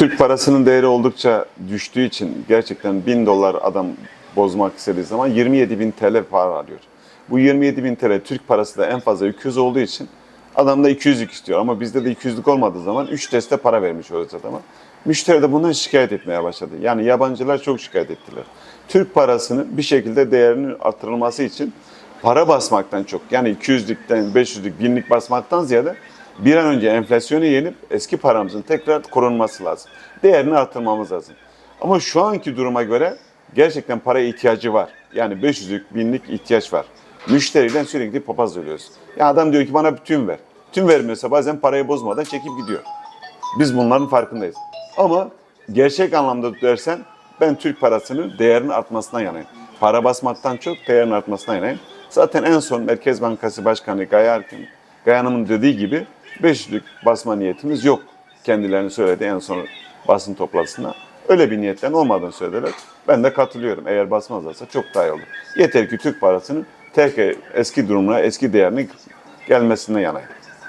Türk parasının değeri oldukça düştüğü için gerçekten 1000 dolar adam bozmak istediği zaman 27 bin TL para alıyor. Bu 27 bin TL Türk parası da en fazla 200 olduğu için adam da 200'lük istiyor. Ama bizde de 200'lük olmadığı zaman 3 deste para vermiş oluyoruz adama. Müşteri de bundan şikayet etmeye başladı. Yani yabancılar çok şikayet ettiler. Türk parasının bir şekilde değerinin artırılması için para basmaktan çok yani 200'lükten 500'lük, 1000'lik basmaktan ziyade bir an önce enflasyonu yenip eski paramızın tekrar korunması lazım. Değerini artırmamız lazım. Ama şu anki duruma göre gerçekten paraya ihtiyacı var. Yani 500'lük, 1000'lik ihtiyaç var. Müşteriden sürekli papaz oluyoruz. Ya adam diyor ki bana tüm ver. Tüm vermiyorsa bazen parayı bozmadan çekip gidiyor. Biz bunların farkındayız. Ama gerçek anlamda dersen ben Türk parasının değerinin artmasına yanayım. Para basmaktan çok değerinin artmasına yanayım. Zaten en son Merkez Bankası Başkanı Erkin, Gaye Hanım'ın dediği gibi 500'lük basma niyetimiz yok. Kendilerini söyledi en son basın toplantısında. Öyle bir niyetten olmadığını söylediler. Ben de katılıyorum. Eğer basmazlarsa çok daha iyi olur. Yeter ki Türk parasının tekrar eski durumuna, eski değerine gelmesine yanayım.